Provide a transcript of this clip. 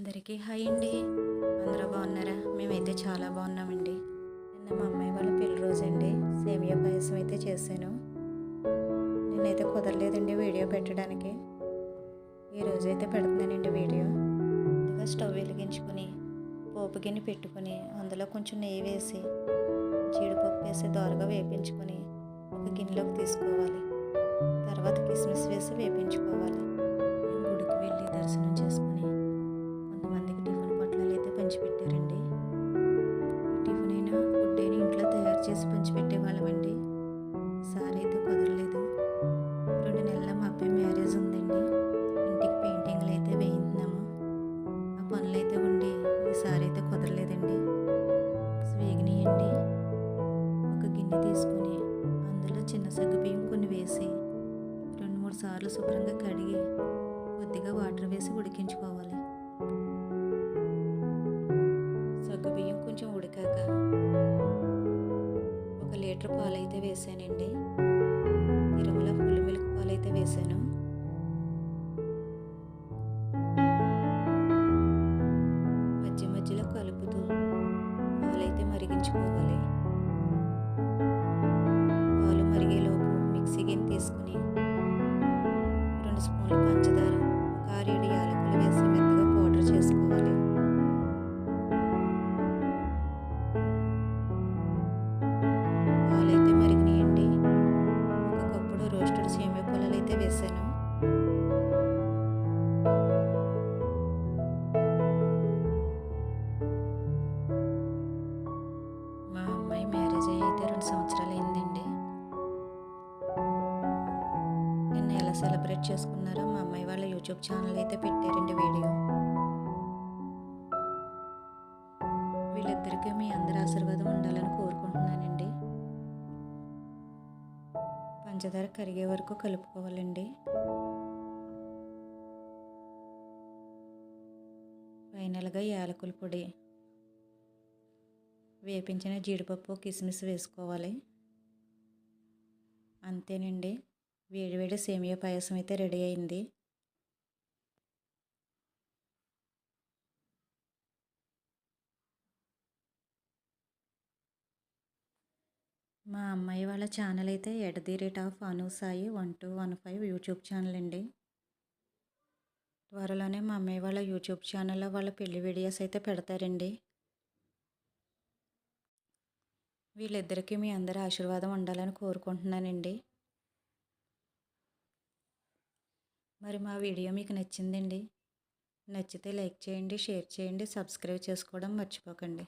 అందరికీ హాయ్ అండి. అందరూ బాగున్నారా? మేమైతే చాలా బాగున్నామండి. నిన్న మా అమ్మాయి వాళ్ళ పెళ్ళి రోజు అండి సేమియా పాయసం అయితే చేశాను. నేనైతే కుదరలేదండి వీడియో పెట్టడానికి. ఈరోజు అయితే పెడుతున్నానండి వీడియో. ముందుగా స్టవ్ వెలిగించుకొని పోపు గిన్నె పెట్టుకొని అందులో కొంచెం నెయ్యి వేసి జీడిపప్పు వేసి దోరగా వేపించుకొని ఒక గిన్నెలోకి తీసుకోవాలి. తర్వాత కిస్మిస్ వేసి వేపించుకోవాలి. గుడికి వెళ్ళి దర్శనం చేసుకోవాలి చేసి సార్ వాళ్ళమండి అయితే కుదరలేదు. రెండు నెలల మా అబ్బాయి మ్యారేజ్ ఉందండి. ఇంటికి పెయింటింగ్లు అయితే వేయించినాము. ఆ పనులు అయితే ఉండి ఈసారి అయితే కుదరలేదండి. స్వేగినియండి. ఒక గిన్నె తీసుకొని అందులో చిన్న సగ్గుబియ్యం కొన్ని వేసి రెండు మూడు సార్లు శుభ్రంగా కడిగి కొద్దిగా వాటర్ వేసి ఉడికించుకోవాలి. సగ్గుబియ్యం కొంచెం ఉడికాక లీటర్ పాలైతే వేసానండి. తిరుమల ఫుల్ మిల్క్ పాలైతే వేసాను. మధ్య మధ్యలో కలుపుతూ పాలైతే మరిగించుకోవాలి. పాలు మరిగేలోపు మిక్సీ గిన్నె తీసుకుని రెండు స్పూన్లు పంచదార రెండు సంవత్సరాలు అయిందండి నిన్న ఎలా సెలబ్రేట్ చేసుకున్నారో మా అమ్మాయి వాళ్ళ యూట్యూబ్ ఛానల్ అయితే పెట్టారండి వీడియో. వీళ్ళిద్దరికీ మీ అందరి ఆశీర్వాదం ఉండాలని కోరుకుంటున్నానండి. పంచదార కరిగే వరకు కలుపుకోవాలండి. ఫైనల్గా యాలకుల పొడి వేపించిన జీడిపప్పు కిస్మిస్ వేసుకోవాలి. అంతేనండి. వేడివేడి సేమియా పాయసం అయితే రెడీ అయింది. మా అమ్మాయి వాళ్ళ ఛానల్ అయితే at the rate of Anu Sai one two one five YouTube channel అండి. త్వరలోనే మా అమ్మాయి వాళ్ళ యూట్యూబ్ ఛానల్లో వాళ్ళ పెళ్ళి వీడియోస్ అయితే పెడతారండి. వీళ్ళిద్దరికీ మీ అందరి ఆశీర్వాదం ఉండాలని కోరుకుంటున్నానండి. మరి మా వీడియో మీకు నచ్చిందండి నచ్చితే లైక్ చేయండి షేర్ చేయండి సబ్స్క్రైబ్ చేసుకోవడం మర్చిపోకండి.